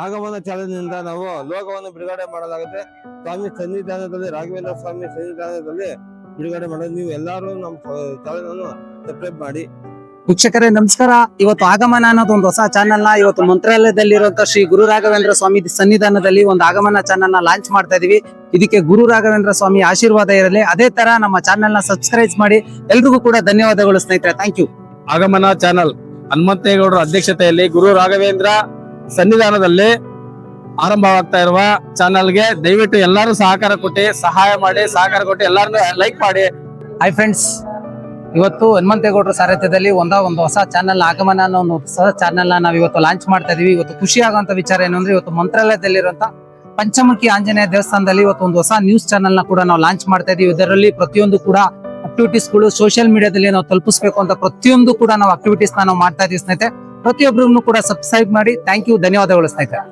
ಆಗಮನ ಚಾಲನೆಯಿಂದ ನಾವು ಲೋಕವನ್ನು ಬಿಡುಗಡೆ ಮಾಡಲಾಗುತ್ತೆ. ಸ್ವಾಮಿ ಸನ್ನಿಧಾನದಲ್ಲಿ, ರಾಘವೇಂದ್ರ ಸ್ವಾಮಿ ಸನ್ನಿಧಾನದಲ್ಲಿ ಬಿಡುಗಡೆ ಮಾಡೋದು. ನೀವು ಎಲ್ಲರೂ ನಮ್ಮ ಚಾಲನನ್ನು ಸಬ್ಸ್ಕ್ರೈಬ್ ಮಾಡಿ. ವೀಕ್ಷಕರೇ ನಮಸ್ಕಾರ. ಇವತ್ತು ಆಗಮನ ಅನ್ನೋದು ಒಂದು ಹೊಸ ಚಾನೆಲ್ನ ಇವತ್ತು ಮಂತ್ರಾಲಯದಲ್ಲಿರುವಂತಹ ಶ್ರೀ ಗುರು ರಾಘವೇಂದ್ರ ಸ್ವಾಮಿ ಸನ್ನಿಧಾನದಲ್ಲಿ ಒಂದು ಆಗಮನ ಚಾನೆಲ್ನ ಲಾಂಚ್ ಮಾಡ್ತಾ ಇದೀವಿ. ಇದಕ್ಕೆ ಗುರು ರಾಘವೇಂದ್ರ ಸ್ವಾಮಿ ಆಶೀರ್ವಾದ ಇರಲಿ. ಅದೇ ತರ ನಮ್ಮ ಚಾನೆಲ್ನ ಸಬ್ಸ್ಕ್ರೈಬ್ ಮಾಡಿ. ಎಲ್ರಿಗೂ ಕೂಡ ಧನ್ಯವಾದಗಳು ಸ್ನೇಹಿತರೆ. ಥ್ಯಾಂಕ್ ಯು ಆಗಮನ ಚಾನಲ್ ಹನುಮಂತೇಗೌಡರ ಅಧ್ಯಕ್ಷತೆಯಲ್ಲಿ ಗುರು ರಾಘವೇಂದ್ರ ಸನ್ನಿಧಾನದಲ್ಲಿ ಆರಂಭವಾಗ್ತಾ ಇರುವ ಚಾನಲ್ಗೆ ದಯವಿಟ್ಟು ಎಲ್ಲರೂ ಸಹಕಾರ ಕೊಟ್ಟು ಸಹಾಯ ಮಾಡಿ ಸಹಕಾರ ಕೊಟ್ಟು ಎಲ್ಲಾರನ್ನೂ ಲೈಕ್ ಮಾಡಿ. ಹೈ ಫ್ರೆಂಡ್ಸ್ ಇವತ್ತು ಹನುಮಂತೇಗೌಡರ ಸಾರಥ್ಯದಲ್ಲಿ ಒಂದ ಒಂದು ಹೊಸ ಚಾನೆಲ್ ಆಗಮನ ಅನ್ನೋ ಒಂದು ಹೊಸ ಚಾನೆಲ್ ನಾವು ಇವತ್ತು ಲಾಂಚ್ ಮಾಡ್ತಾ ಇದೀವಿ. ಇವತ್ತು ಖುಷಿ ಆಗುವಂತ ವಿಚಾರ ಏನು ಅಂದ್ರೆ ಇವತ್ತು ಮಂತ್ರಾಲಯದಲ್ಲಿರುವಂತ ಪಂಚಮುಖಿ ಆಂಜನೇಯ ದೇವಸ್ಥಾನದಲ್ಲಿ ಇವತ್ತು ಒಂದು ಹೊಸ ನ್ಯೂಸ್ ಚಾನೆಲ್ನ ಕೂಡ ನಾವು ಲಾಂಚ್ ಮಾಡ್ತಾ ಇದೀವಿ. ಇದರಲ್ಲಿ ಪ್ರತಿಯೊಂದು ಕೂಡ ಆಕ್ಟಿವಿಟೀಸ್ಗಳು ಸೋಷಿಯಲ್ ಮೀಡಿಯಾದಲ್ಲಿ ನಾವು ತಲುಪಿಸಬೇಕು ಅಂತ ಪ್ರತಿಯೊಂದು ಕೂಡ ನಾವು ಆಕ್ಟಿವಿಟೀಸ್ ನಾವು ಮಾಡ್ತಾ ಇದೀವಿ ಸ್ನೇಹಿತರೆ. ಪ್ರತಿಯೊಬ್ಬರನ್ನು ಕೂಡ ಸಬ್ಸ್ಕ್ರೈಬ್ ಮಾಡಿ. ಥ್ಯಾಂಕ್ ಯು ಧನ್ಯವಾದಗಳು ಸ್ನೇಹಿತರೆ.